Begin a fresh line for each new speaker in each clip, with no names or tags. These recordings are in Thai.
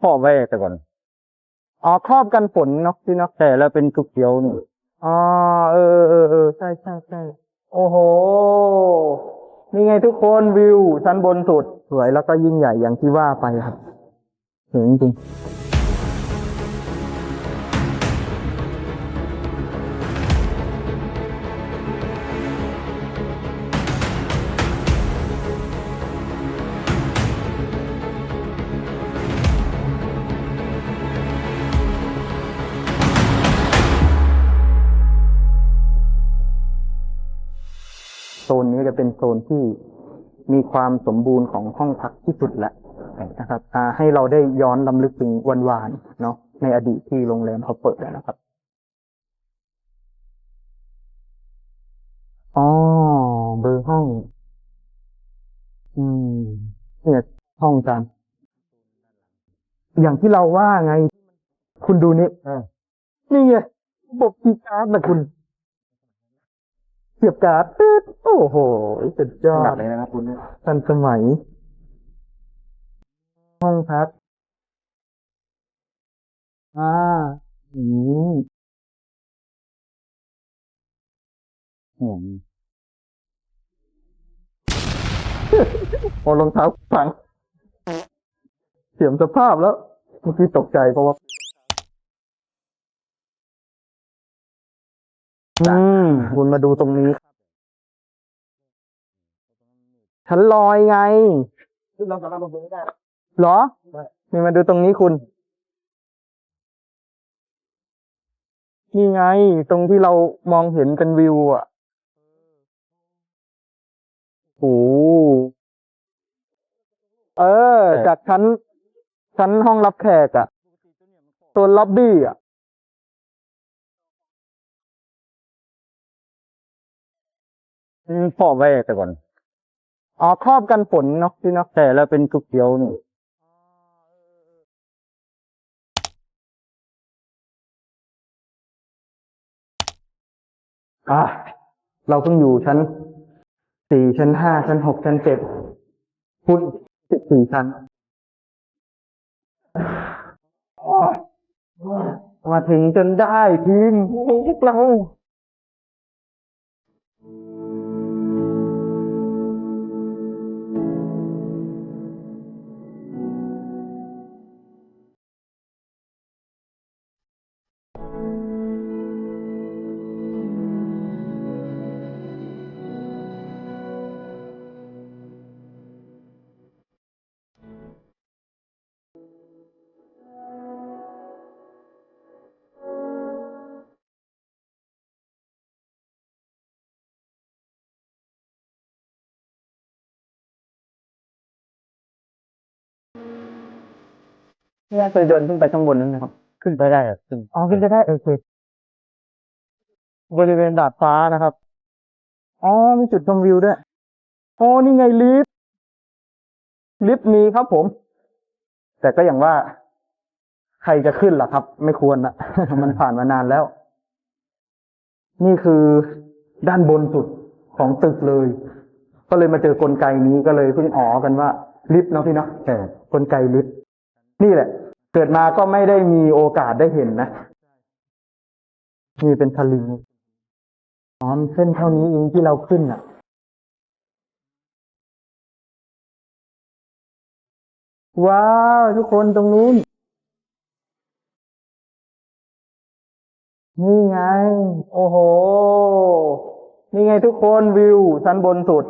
พ่อไว้แต่ก่อน
อ๋อครอบกันฝนเนาะพี่นก
แต่แล้วเป็นทุกเขียวนี่
อ๋อเออเออเออใช่ใช่ใช่โอ้โห นี่ไงทุกคนวิวชั้นบนสุด สวยแล้วก็ยิ่งใหญ่อย่างที่ว่าไปครับสวยจริง โซนนี้จะเป็นโซนที่มีความสมบูรณ์ของห้องพักที่สุดแล้วนะครับอ่าให้เราได้ย้อนลำลึกถึงวันวานๆเนาะในอดีตที่โรงแรมเขาเปิดแล้วนะครับอ๋อเบอร์ห้อง อืมเนี่ยห้องจานอย่างที่เราว่าไง คุณดูนี่
เออ
นี่ไงระบบคีย์การ์ดนะคุณเสียบการ์ดตึ๊ดโอ้โหสุดยอ
หนั
ด
กเลยนะครับคุณเนี่ย
ทันสมัย ห้องพัก อ่าอืม
อืม
โอ้รองเท้าฝัง เสียมสภาพแล้วเมื่อกี้ตกใจเพราะว่า อืมคุณมาดูตรงนี้ครับชั้นลอยไง
ซึ่งเราสามารถลงไปได้
เหรอนี่มาดูตรงนี้คุณ นี่ไง ตรงที่เรามองเห็นเป็นวิวอะโอ้เออ จากชั้น ชั้นห้องรับแขกอะโซนล็อบบี้อะ
พ่อไว้แต่ก่อน
อ๋อครอบกันฝนเนาะพี่เนาะ
แต่แล้วเป็นทุกเขียวนี่
อะเราเพิ่งอยู่ชั้นสี่ชั้นห้าชั้นหกชั้นเจ็ดพุ่นสิบสี่ชั้นมาถึงจนได้ทีมพวกเรา พี่เคยเดินขึ้นไปข้างบนนั้นไหมครับ
ขึ้นไปได้อะขึ้น
อ๋อขึ้นไปได้โอเคบริเวณดาดฟ้านะครับ อ๋อ มีจุดชมวิวด้วยอ๋อนี่ไงลิฟต์ ลิฟต์มีครับผม แต่ก็อย่างว่า ใครจะขึ้นล่ะครับ ไม่ควรนะมันผ่านมานานแล้ว นี่คือด้านบนสุดของตึกเลย ก็เลยมาเจอกลไกนี้ก็เลยเพิ่งอ๋อกันว่า ลิฟต์เนาะพี่เนาะ
แต่
กลไกลิฟต์นี่แหละ เกิดมาก็ไม่ได้มีโอกาสได้เห็นนะนี่เป็นทะลิงอ๋อเส้นเท่านี้เองที่เราขึ้นอะ ว้าว ทุกคนตรงนู้นนี่ไง โอ้โห นี่ไงทุกคนวิวชั้นบนสุด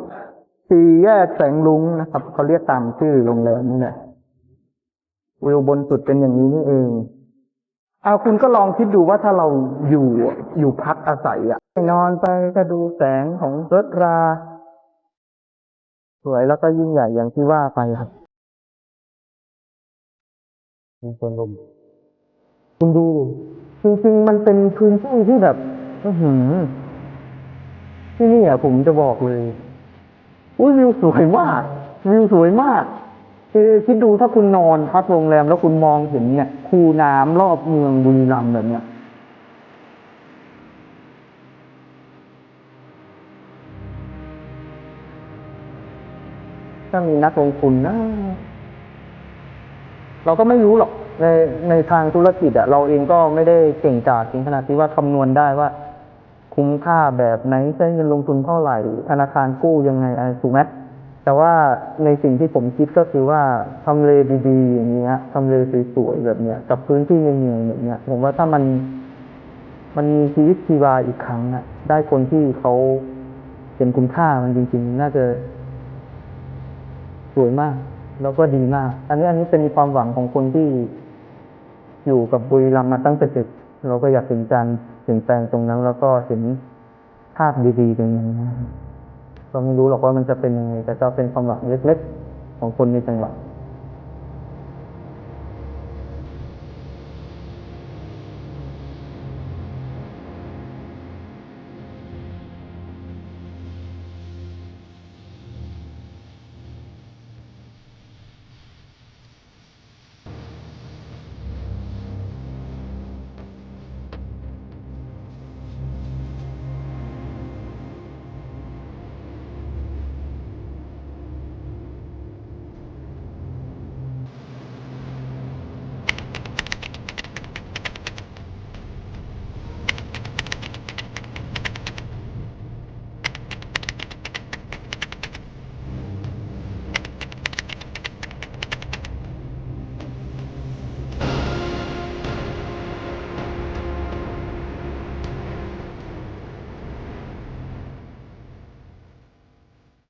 สี่แยกแสงลุงนะครับ เขาเรียกตามชื่อโรงแรมนี่แหละ วิวบนสุดเป็นอย่างนี้นี่เองเอาคุณก็ลองคิดดูว่าถ้าเราอยู่อยู่พักอาศัยอะนอนไปก็ดูแสงของรถรา สวยแล้วก็ยิ่งใหญ่อย่างที่ว่าไปครับ
มีคนลม
คุณดูจริงๆมันเป็นพื้นที่ที่แบบอื้อหือที่นี่อะผมจะบอกเลยอุ้ยวิวสวยมาก วิวสวยมาก คือคิดดูถ้าคุณนอนพักโรงแรมแล้วคุณมองเห็นเนี่ย คูน้ำรอบเมืองบุรีรัมย์แบบเนี้ยถ้ามีนักลงทุนนะเราก็ไม่รู้หรอกในในทางธุรกิจอะเราเองก็ไม่ได้เก่งกาจถึงขนาดที่ว่าคำนวณได้ว่า คุ้มค่าแบบไหนใช้เงินลงทุนเท่าไหร่ ธนาคารกู้ยังไงอะไรถูกไหม แต่ว่าในสิ่งที่ผมคิดก็คือว่าทำเลดีๆอย่างเงี้ยทำเลสวยๆแบบเนี้ยกับพื้นที่ในเมืองแบบเนี้ยผมว่าถ้ามันมันมีชีวิตชีวาอีกครั้งอะได้คนที่เขาเห็นคุณค่ามันจริงๆ น่าจะสวยมาก แล้วก็ดีมาก อันนี้อันนี้เป็นความหวังของคนที่อยู่กับบุรีรัมย์มาตั้งแต่เด็กเราก็อยากเห็นการเปลี่ยนแปลงตรงนั้น แล้วก็เห็นภาพดีๆตรงนั้นก็ ไม่รู้หรอกว่ามันจะเป็นยังไงแต่ก็เป็นความหวังเล็กๆของคนในจังหวัด